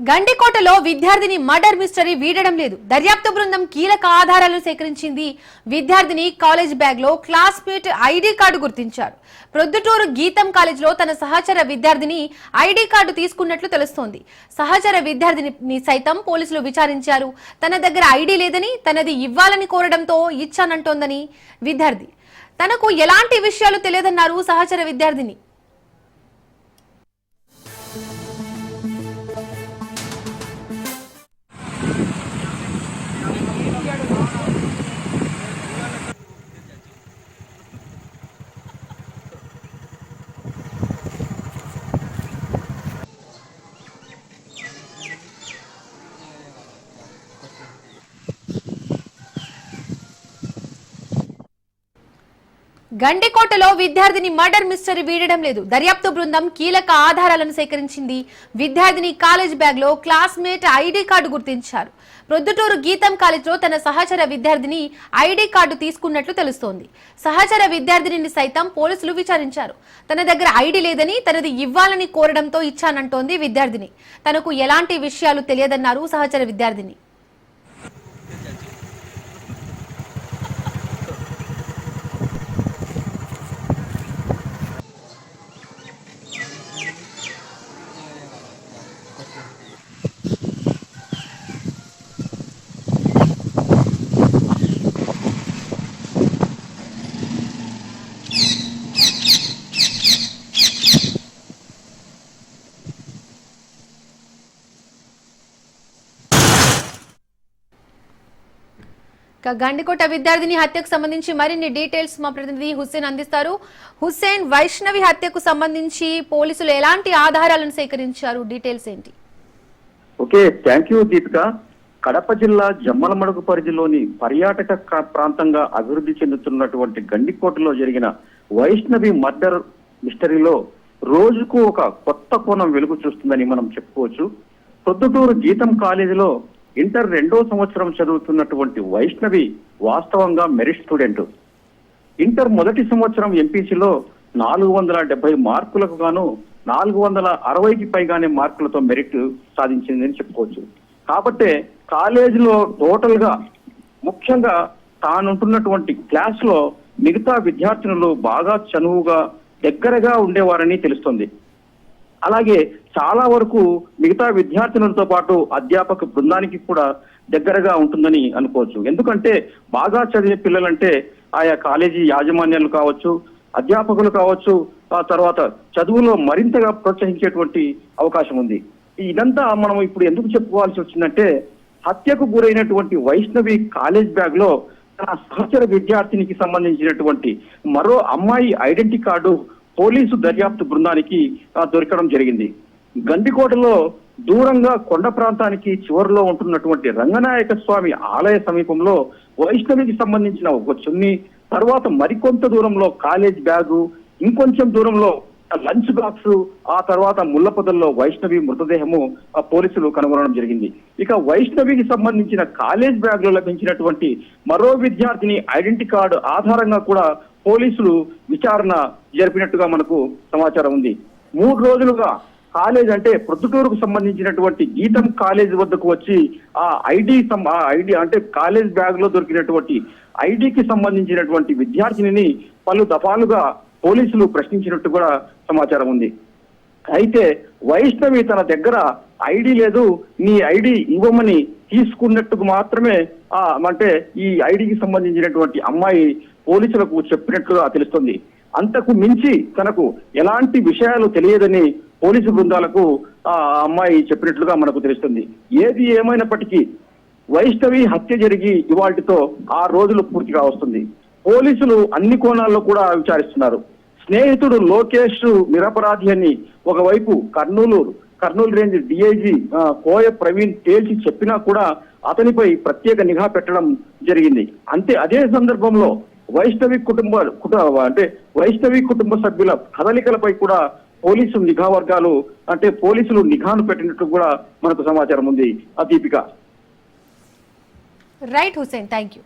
గండికోటలో విద్యార్థిని murder mystery వీడడం లేదు. దర్యాప్తు బృందం కీలక ఆధారాలను సేకరించింది. విద్యార్థిని కాలేజ్ బ్యాగ్లో క్లాస్మేట్ ఐడి కార్డు గుర్తించారు. ప్రొద్దుటూరు గీతం కాలేజ్లో తన సహచర విద్యార్థిని ఐడి కార్డు తీసుకున్నట్లు తెలుస్తోంది. సహచర విద్యార్థిని సైతం పోలీసులు విచారించారు. తన దగ్గర ఐడి లేదని తనది ఇవ్వాలని కోరడంతో ఇచ్చానంటోందని విద్యార్థి. తనకు ఎలాంటి విషయాలు తెలియదన్నారు సహచర విద్యార్థిని. గండికోటలో విద్యార్థిని మర్డర్ మిస్టరీ వీడడం లేదు. దర్యాప్తు బృందం కీలక ఆధారాలను సేకరించింది. విద్యార్థిని కాలేజ్ బ్యాగ్లో క్లాస్మేట్ ఐడి కార్డు గుర్తించారు. ప్రొద్దుటూరు గీతం కాలేజ్లో తన సహచర విద్యార్థిని ఐడి కార్డు తీసుకున్నట్లు తెలుస్తోంది. సహచర విద్యార్థిని సైతం పోలీసులు విచారించారు. తన దగ్గర ఐడి లేదని తనది ఇవ్వాలని కోరడంతో ఇచ్చానంటోంది విద్యార్థిని. తనకు ఎలాంటి విషయాలు తెలియదన్నారు సహచర విద్యార్థిని. గండికోట విద్యార్థిని హత్యకు సంబంధించి మరిన్ని డీటెయిల్స్ మా ప్రతినిధి హుస్సేన్ అందిస్తారు. హుస్సేన్ వైష్ణవి హత్యకు సంబంధించి పోలీసులు ఎలాంటి ఆధారాలను సేకరించారు? డీటెయిల్స్ ఏంటి? Okay thank you Deepika. Kadapa జిల్లా జమ్మలమడుగు పరిధిలోని పర్యాటక ప్రాంతంగా అభివృద్ధి చెందుతున్నటువంటి గండికోటలో జరిగిన వైష్ణవి మర్డర్ మిస్టరీలో రోజుకు ఒక కొత్త కోణం వెలుగు చూస్తుందని మనం చెప్పుకోవచ్చు. ప్రొద్దుటూరు జీతం కాలేజీలో ఇంటర్ రెండో సంవత్సరం చదువుతున్నటువంటి వైష్ణవి వాస్తవంగా మెరిట్ స్టూడెంట్. ఇంటర్ మొదటి సంవత్సరం ఎంపీసీలో నాలుగు వందల డెబ్బై మార్కులకు గాను నాలుగు వందల అరవైకి పైగానే మార్కులతో మెరిట్ సాధించిందని చెప్పుకోవచ్చు. కాబట్టే కాలేజీలో టోటల్గా ముఖ్యంగా తానుంటున్నటువంటి క్లాస్లో మిగతా విద్యార్థినులు బాగా చనువుగా దగ్గరగా ఉండేవారని తెలుస్తుంది. అలాగే చాలా వరకు మిగతా విద్యార్థినులతో పాటు అధ్యాపక బృందానికి కూడా దగ్గరగా ఉంటుందని అనుకోవచ్చు. ఎందుకంటే బాగా చదివే పిల్లలంటే ఆయా కాలేజీ యాజమాన్యాలు కావచ్చు అధ్యాపకులు కావచ్చు ఆ తర్వాత చదువులో మరింతగా ప్రోత్సహించేటువంటి అవకాశం ఉంది. ఇదంతా మనం ఇప్పుడు ఎందుకు చెప్పుకోవాల్సి వచ్చిందంటే హత్యకు గురైనటువంటి వైష్ణవి కాలేజ్ బ్యాగ్లో తన సహచర విద్యార్థినికి సంబంధించినటువంటి మరో అమ్మాయి ఐడెంటిటీ కార్డు పోలీసు దర్యాప్తు బృందానికి దొరకడం జరిగింది. గండికోటలో దూరంగా కొండ ప్రాంతానికి చివరిలో ఉంటున్నటువంటి రంగనాయక స్వామి ఆలయ సమీపంలో వైష్ణవికి సంబంధించిన ఒక చున్ని తర్వాత మరికొంత దూరంలో కాలేజ్ బ్యాగు ఇంకొంచెం దూరంలో లంచ్ బాక్స్ ఆ తర్వాత ముల్లపొదల్లో వైష్ణవి మృతదేహము ఆ పోలీసులు కనుగొనడం జరిగింది. ఇక వైష్ణవికి సంబంధించిన కాలేజ్ బ్యాగ్లో లభించినటువంటి మరో విద్యార్థిని ఐడెంటిటీ కార్డు ఆధారంగా కూడా పోలీసులు విచారణ జరిపినట్టుగా మనకు సమాచారం ఉంది. మూడు రోజులుగా కాలేజ్ అంటే ప్రొద్దుటూరుకు సంబంధించినటువంటి గీతం కాలేజ్ వద్దకు వచ్చి ఆ ఐడి ఆ ఐడి అంటే కాలేజ్ బ్యాగ్లో దొరికినటువంటి ఐడికి సంబంధించినటువంటి విద్యార్థినిని పలు దఫాలుగా పోలీసులు ప్రశ్నించినట్టు కూడా సమాచారం ఉంది. అయితే వైష్ణవి తన దగ్గర ఐడి లేదు నీ ఐడి ఇవ్వమని తీసుకున్నట్టుకు మాత్రమే ఆ అంటే ఈ ఐడికి సంబంధించినటువంటి అమ్మాయి పోలీసులకు చెప్పినట్లుగా తెలుస్తుంది. అంతకు మించి తనకు ఎలాంటి విషయాలు తెలియదని పోలీసు బృందాలకు ఆ అమ్మాయి చెప్పినట్లుగా మనకు తెలుస్తుంది. ఏది ఏమైనప్పటికీ వైష్ణవి హత్య జరిగి ఇవాటితో ఆ రోజులు పూర్తిగా వస్తుంది పోలీసులు అన్ని కోణాల్లో కూడా విచారిస్తున్నారు. స్నేహితుడు లోకేష్ నిరపరాధి అని ఒకవైపు కర్నూలు కర్నూలు రేంజ్ డిఐజీ కోయ ప్రవీణ్ తేల్చి చెప్పినా కూడా అతనిపై ప్రత్యేక నిఘా పెట్టడం జరిగింది. అంతే అదే సందర్భంలో వైష్ణవి కుటుంబ కుటుంబ అంటే వైష్ణవి కుటుంబ సభ్యుల కదలికలపై కూడా పోలీసు నిఘా వర్గాలు అంటే పోలీసులు నిఘాను పెట్టినట్టు కూడా మనకు సమాచారం ఉంది. ఆ Deepika right Hussain thank you